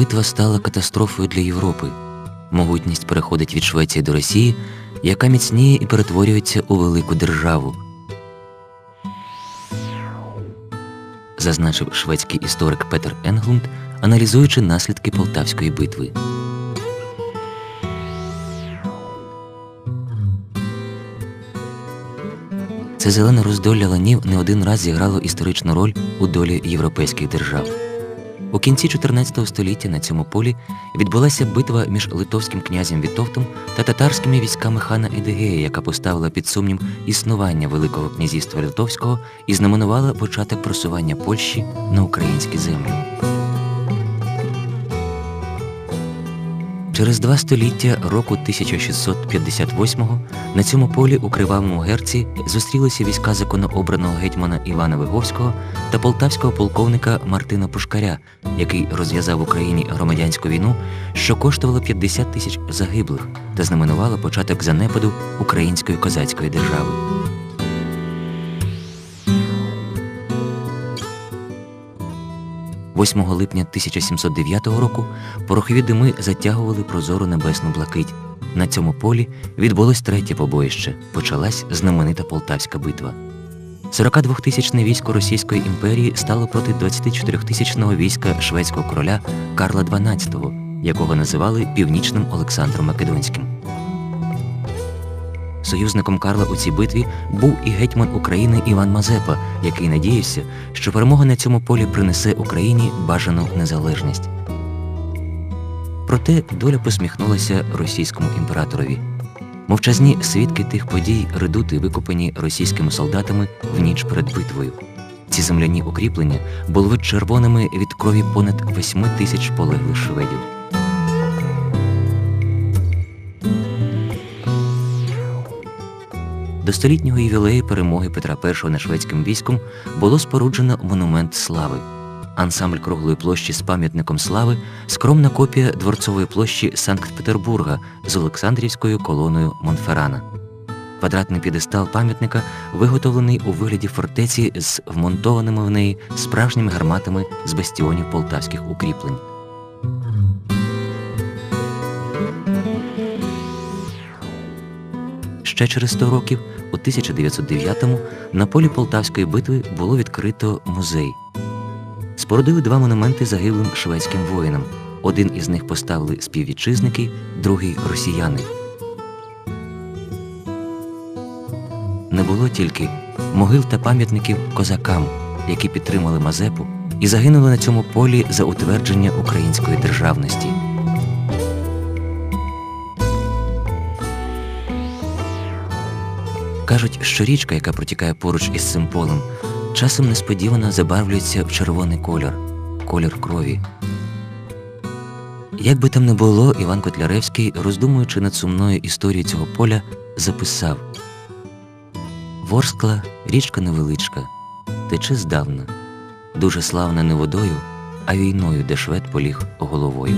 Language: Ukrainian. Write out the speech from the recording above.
битва стала катастрофою для Європи. Могутність переходить від Швеції до Росії, яка міцніє і перетворюється у велику державу. Зазначив шведський історик Петер Енглунд, аналізуючи наслідки Полтавської битви. Це зелене роздолля ланів не один раз зіграло історичну роль у долі європейських держав. У кінці 14 століття на цьому полі відбулася битва між литовським князем Вітовтом та татарськими військами хана Едигея, яка поставила під сумнів існування Великого князівства Литовського і знаменувала початок просування Польщі на українські землі. Через два століття року 1658-го на цьому полі у Кривавому Герці зустрілися війська законообраного гетьмана Івана Виговського та полтавського полковника Мартина Пушкаря, який розв'язав в Україні громадянську війну, що коштувало 50 тисяч загиблих та знаменувала початок занепаду української козацької держави. «8 липня 1709 року порохові дими затягували прозору небесну блакить. На цьому полі відбулось третє побоїще. Почалась знаменита Полтавська битва. 42-тисячне військо Російської імперії стало проти 24-тисячного війська шведського короля Карла XII, якого називали Північним Олександром Македонським. Союзником Карла у цій битві був і гетьман України Іван Мазепа, який надіявся, що перемога на цьому полі принесе Україні бажану незалежність. Проте доля посміхнулася російському імператорові. Мовчазні свідки тих подій редути викопані російськими солдатами в ніч перед битвою. Ці земляні укріплення були червоними від крові понад восьми тисяч полеглих шведів. До столітнього ювілею перемоги Петра І над шведським військом було споруджено монумент слави. Ансамбль круглої площі з пам'ятником слави скромна копія дворцової площі Санкт-Петербурга з Олександрівською колоною Монферана. Квадратний підестал пам'ятника виготовлений у вигляді фортеці з вмонтованими в неї справжніми гарматами з бастіонів полтавських укріплень. Ще через 100 років, у 1909-му, на полі Полтавської битви було відкрито музей. Спорудили два монументи загиблим шведським воїнам. Один із них поставили співвітчизники, другий росіяни. Не було тільки могил та пам'ятників козакам, які підтримали Мазепу і загинули на цьому полі за утвердження української державності. Кажуть, що річка, яка протікає поруч із цим полем, часом несподівано забарвлюється в червоний колір колір крові. Як би там не було, Іван Котляревський, роздумуючи над сумною історією цього поля, записав Ворскла річка невеличка, тече здавна, дуже славна не водою, а війною, де швед поліг головою.